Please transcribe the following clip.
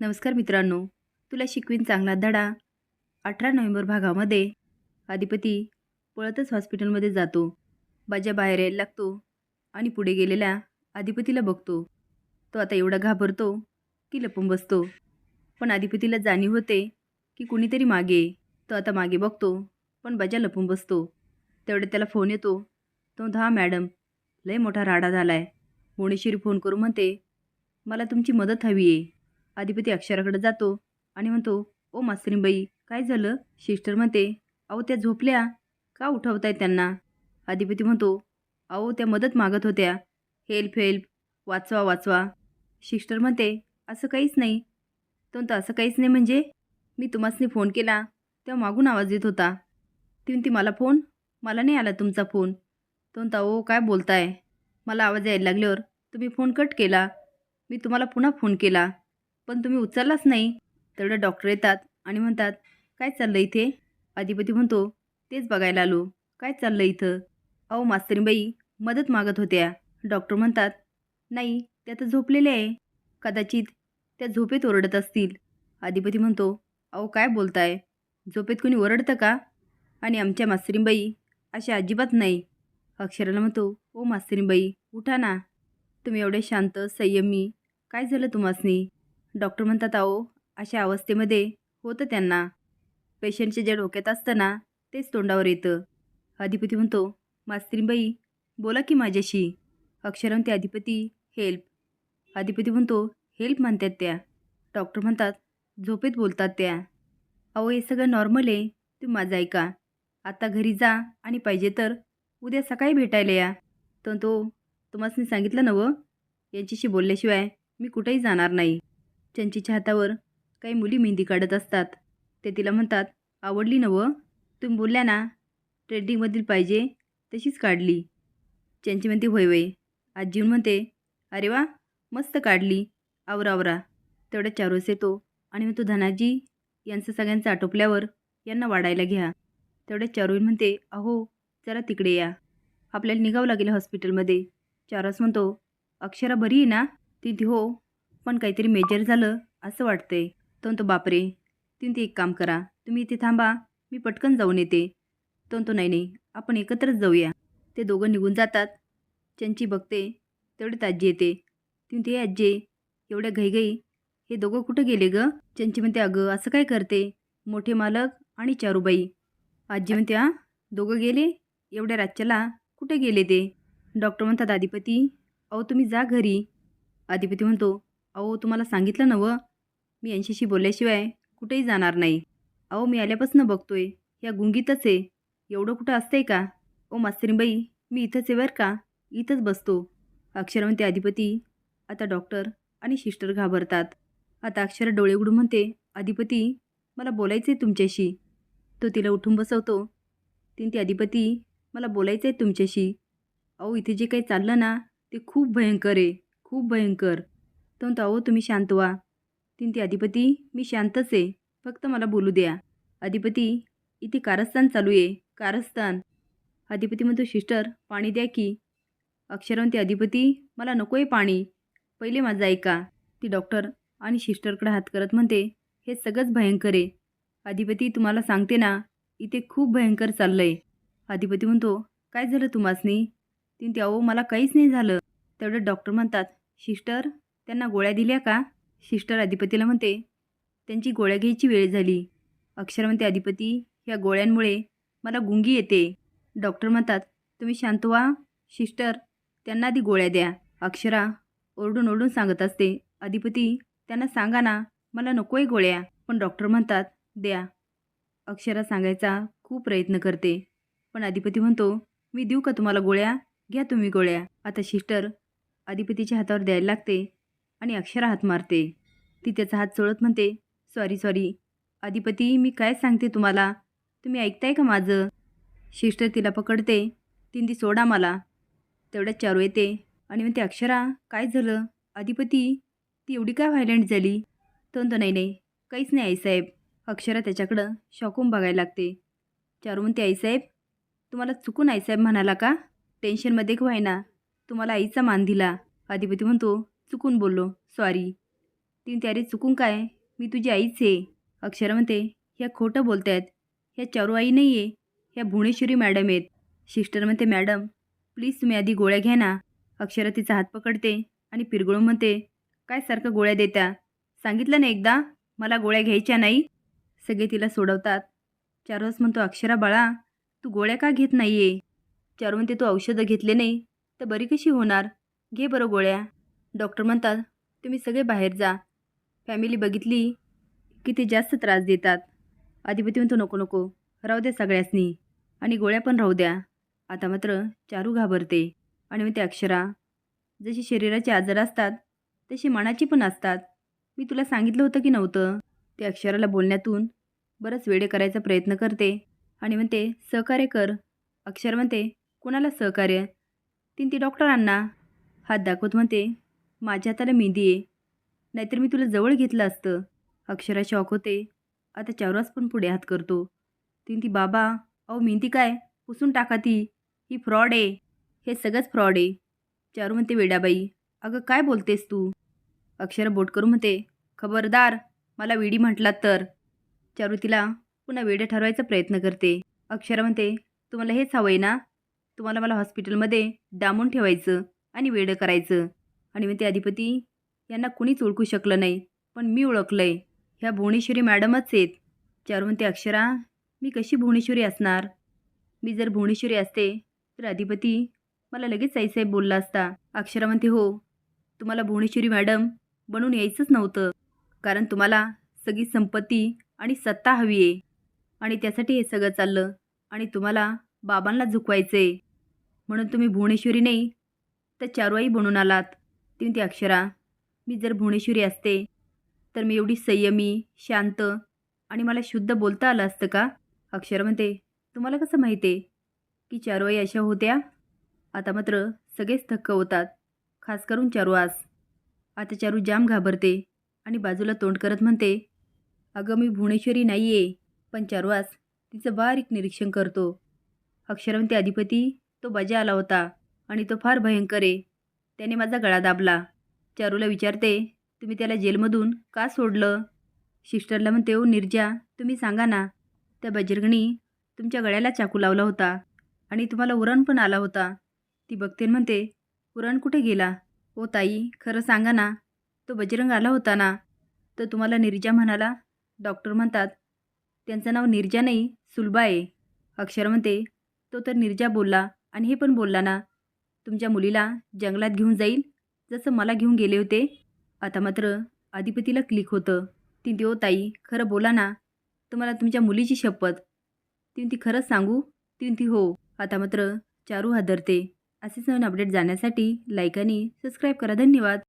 नमस्कार मित्रांनो तुला शिकवीन चांगला धडा. अठरा नोव्हेंबर भागामध्ये अधिपती पळतच हॉस्पिटलमध्ये जातो. बाजा बाहेर यायला लागतो आणि पुढे गेलेल्या अधिपतीला बघतो. तो आता एवढा घाबरतो की लपून बसतो. पण अधिपतीला जाणीव होते की कुणीतरी मागे तो आता मागे बघतो पण बाजा लपून बसतो. तेवढ्यात त्याला फोन येतो. तो म्हणतो हा मॅडम लय मोठा राडा झाला आहे भुवनेश्वरी फोन करून म्हणते मला तुमची मदत हवी आहे. अधिपती अक्षराकडे जातो आणि म्हणतो ओ मास्तरीबाई काय झालं? सिस्टर म्हणते अहो त्या झोपल्या. का उठवताय त्यांना? अधिपती म्हणतो अहो त्या मदत मागत होत्या. Help help. वाचवा वाचवा. सिस्टर म्हणते असं काहीच नाही. तो म्हणतो असं काहीच नाही म्हणजे? मी तुम्हासनी फोन केला. तेव्हा मागून आवाज येत होता. ती मला फोन? मला नाही आला तुमचा फोन. तो म्हणता ओ काय बोलताय? मला आवाज यायला लागल्यावर तुम्ही फोन कट केला. मी तुम्हाला पुन्हा फोन केला. पण तुम्ही उचललाच नाही. तेवढं डॉक्टर येतात आणि म्हणतात काय चाललं इथे? अधिपती म्हणतो तेच बघायला आलो. काय चाललं इथं? अहो मास्तरीबाई मदत मागत होत्या. डॉक्टर म्हणतात नाही त्या तर झोपलेल्या आहे. कदाचित त्या झोपेत ओरडत असतील. अधिपती म्हणतो अहो काय बोलताय? झोपेत कोणी ओरडतं का? आणि आमच्या मास्तरीबाई अशा अजिबात नाही. अक्षराला म्हणतो ओ मास्तरीबाई उठा ना. तुम्ही एवढे शांत संयमी. काय झालं तुम्हासनी? डॉक्टर म्हणतात अहो अशा अवस्थेमध्ये होतं त्यांना. पेशंटच्या ज्या डोक्यात असतं ना तेच तोंडावर येतं. अधिपती म्हणतो मास्तरीबाई बोला की माझ्याशी. अक्षरम ते अधिपती हेल्प. अधिपती म्हणतो हेल्प म्हणतात त्या. डॉक्टर म्हणतात झोपेत बोलतात त्या. अहो हे सगळं नॉर्मल आहे. तुम्ही माझं ऐका. आता घरी जा आणि पाहिजे तर उद्या सकाळी भेटायला या. तर तो तुम्हाला सांगितलं नवं यांच्याशी बोलल्याशिवाय मी कुठेही जाणार नाही. चंचीच्या हातावर काही मुली मेहंदी काढत असतात. ते तिला म्हणतात आवडली नवं तुम्ही बोलल्या ना ट्रेंडिंगमधील पाहिजे तशीच काढली. चंची म्हणते होय वय आजी म्हणते अरे वा मस्त काढली. आवरा आवरा. तेवढ्या चारोस येतो आणि मग तो धनाजी यांचं सगळ्यांचं आटोपल्यावर यांना वाढायला घ्या. तेवढ्या चारोईन म्हणते अहो जरा तिकडे या. आपल्याला निघावं लागेल हॉस्पिटलमध्ये. चारस म्हणतो अक्षरा बरी आहे ना? ती हो पण काहीतरी मेजर झालं असं वाटतंय. तो बापरे! तुम्ही ते एक काम करा. तुम्ही इथे थांबा. मी पटकन जाऊन येते. तो नाही नाही. आपण एकत्रच जाऊया. ते दोघं निघून जातात. चंची बघते. तेवढीच आजी येते. तुम्ही ते आजी एवढ्या घाईघाई. हे दोघं कुठं गेले ग? चंची म्हणते अगं असं काय करते? मोठे मालक आणि चारूबाई. आजी म्हणते हां दोघं गेले? एवढ्या रातच्याला कुठे गेले ते? डॉक्टर म्हणतात अधिपती अहो तुम्ही जा घरी. अधिपती म्हणतो अहो तुम्हाला सांगितलं नवं मी यांच्याशी बोलल्याशिवाय कुठेही जाणार नाही. अहो मी आल्यापासून बघतोय. या गुंगीतच आहे. एवढं कुठं असतंय का? ओ मास्तरीबाई मी इथंच आहे बरं का? इथंच बसतो. अक्षरवंते अधिपती आता डॉक्टर आणि सिस्टर घाबरतात. आता अक्षर डोळे उघडून म्हणते अधिपती मला बोलायचं आहे तुमच्याशी. तो तिला उठून बसवतो. तीन ते अधिपती मला बोलायचं आहे तुमच्याशी. अहो इथे जे काही चाललं ना ते खूप भयंकर आहे. खूप भयंकर. म्हणतो अहो तुम्ही शांत व्हा. तीन ते अधिपती मी शांतच आहे. फक्त मला बोलू द्या. अधिपती इथे कारस्थान चालू आहे. कारस्थान? अधिपती म्हणतो सिस्टर पाणी द्या की. अक्षरवंती अधिपती मला नको आहे पाणी. पहिले माझं ऐका. ती डॉक्टर आणि सिस्टरकडे हात करत म्हणते हे सगळंच भयंकर आहे. अधिपती तुम्हाला सांगते ना इथे खूप भयंकर चाललं आहे अधिपती म्हणतो काय झालं तुम्हासनी? तीन ते अहो मला काहीच नाही झालं. तेवढं डॉक्टर म्हणतात सिस्टर त्यांना गोळ्या दिल्या का? सिस्टर अधिपतीला म्हणते त्यांची गोळ्या घ्यायची वेळ झाली. अक्षर म्हणते अधिपती ह्या गोळ्यांमुळे मला गुंगी येते. डॉक्टर म्हणतात तुम्ही शांत व्हा सिस्टर त्यांना आधी गोळ्या द्या. अक्षरा ओरडून ओरडून सांगत असते अधिपती त्यांना सांगा ना मला नको आहे गोळ्या. पण डॉक्टर म्हणतात द्या. अक्षरा सांगायचा खूप प्रयत्न करते. पण अधिपती म्हणतो मी देऊ का तुम्हाला गोळ्या? घ्या तुम्ही गोळ्या. आता सिस्टर अधिपतीच्या हातावर द्यायला लागते. आणि अक्षरा हात मारते. ती त्याचा हात चोळत म्हणते सॉरी सॉरी अधिपती मी काय सांगते तुम्हाला? तुम्ही ऐकताय का माझं? शिष्ट तिला पकडते. तीन ती सोडा मला तेवढ्यात चारू येते आणि म्हणते अक्षरा काय झालं? अधिपती ती एवढी काय व्हायलंट झाली? तो म्हणतो नाही नाही. काहीच नाही आईसाहेब. अक्षरा त्याच्याकडं शॉकून बघायला लागते. चारू म्हणते आईसाहेब तुम्हाला चुकून आईसाहेब म्हणाला का? टेन्शनमध्ये व्हायना? तुम्हाला आईचा मान दिला. अधिपती म्हणतो चुकून बोललो सॉरी तीन त्यारी चुकून काय? मी तुझी आईच आहे. अक्षर म्हणते ह्या खोटं बोलतायत. ह्या चारू आई नाही आहे ह्या भुवनेश्वरी मॅडम आहेत. सिस्टर म्हणते मॅडम प्लीज तुम्ही आधी गोळ्या घ्या ना. अक्षरा तिचा हात पकडते आणि पिरगळून म्हणते काय सारखं गोळ्या देत्या? सांगितलं ना एकदा मला गोळ्या घ्यायच्या नाही. सगळे तिला सोडवतात. चारूस म्हणतो अक्षरा बाळा तू गोळ्या का घेत नाही आहे चारू म्हणते तू औषधं घेतले नाही तर बरी कशी होणार? घे बरं गोळ्या. डॉक्टर म्हणतात तुम्ही सगळे बाहेर जा. फॅमिली बघितली की ते जास्त त्रास देतात. अधिपती म्हणतो नको नको. राहू द्या सगळ्यासनी. आणि गोळ्या पण राहू द्या. आता मात्र चारू घाबरते. आणि म्हणते अक्षरा जशी शरीराचे आजार असतात तशी मनाची पण असतात. मी तुला सांगितलं होतं की नव्हतं? ते अक्षराला बोलण्यातून बरंच वेळे करायचा प्रयत्न करते. आणि म्हणते सहकार्य कर. अक्षर म्हणते कुणाला सहकार्य? तीन ती डॉक्टरांना हात दाखवत म्हणते माझ्या हाताला मेहंदी आहे. नाहीतर मी तुला जवळ घेतलं असतं. अक्षरा शॉक होते. आता चावरास पण पुढे हात करतो. तीन ती बाबा अहो मेहंदी काय? पुसून टाका ती. ही फ्रॉड आहे. हे सगळंच फ्रॉड आहे. चारू म्हणते वेडाबाई अगं काय बोलतेस तू? अक्षरा बोट करून म्हणते खबरदार मला वेडी म्हटलात तर. चारू तिला पुन्हा वेडे ठरवायचा प्रयत्न करते. अक्षरा म्हणते तुम्हाला हेच हवं आहे ना? तुम्हाला मला हॉस्पिटलमध्ये डांबून ठेवायचं आणि वेडं करायचं. आणि म्हणते अधिपती यांना कुणीच ओळखू शकलं नाही पण मी ओळखलं आहे ह्या भुवनेश्वरी मॅडमच आहेत. चारू म्हणते अक्षरा मी कशी भुवनेश्वरी असणार? मी जर भुवनेश्वरी असते तर अधिपती मला लगेच साईसाहेब बोलला असता. अक्षरा म्हणते हो तुम्हाला भुवनेश्वरी मॅडम बनून यायचंच नव्हतं कारण तुम्हाला सगळी संपत्ती आणि सत्ता हवी आहे. आणि त्यासाठी हे सगळं चाललं आणि तुम्हाला बाबांना झुकवायचं आहे म्हणून तुम्ही भुवनेश्वरी नाही तर चारुआई बनून आलात. ती म्हणते अक्षरा. मी जर भुवनेश्वरी असते तर मी एवढी संयमी शांत आणि मला शुद्ध बोलता आलं असतं का? अक्षरा म्हणते तुम्हाला कसं माहिती आहे की चारवाई अशा होत्या? आता मात्र सगळेच थक्क होतात खास करून चारू आज. आता चारू जाम घाबरते आणि बाजूला तोंड करत म्हणते अगं मी भुवनेश्वरी नाही आहे पण चारुआस तिचं बारीक निरीक्षण करतो. अक्षरवंती अधिपती तो बजा आला होता आणि तो फार भयंकर आहे. त्याने माझा गळा दाबला. चारूला विचारते तुम्ही त्याला जेलमधून का सोडलं? सिस्टरला म्हणते ओ निर्जा तुम्ही सांगा ना. त्या बजरगणी तुमच्या गळ्याला चाकू लावला होता आणि तुम्हाला उरण पण आला होता. ती बघते म्हणते उरण कुठे गेला? ओ ताई खरं सांगा ना तो बजरंग आला होता ना. तर तुम्हाला निर्जा म्हणाला डॉक्टर म्हणतात त्यांचं नाव निर्जा नाही सुलभा आहे. अक्षर म्हणते तो तर निर्जा बोलला आणि हे पण बोलला ना. तुमच्या मुलीला जंगलात घेऊन जाईल? जसं मला घेऊन गेले होते. आता मात्र अधिपतीला क्लिक होतं. ती ती ओ ताई खरं बोला ना. तुम्हाला तुमच्या मुलीची शपथ. ती ती खरंच सांगू? ती ती हो. आता मात्र चारू हादरते. असेच नवीन अपडेट जाण्यासाठी लाईक आणि सबस्क्राईब करा. धन्यवाद.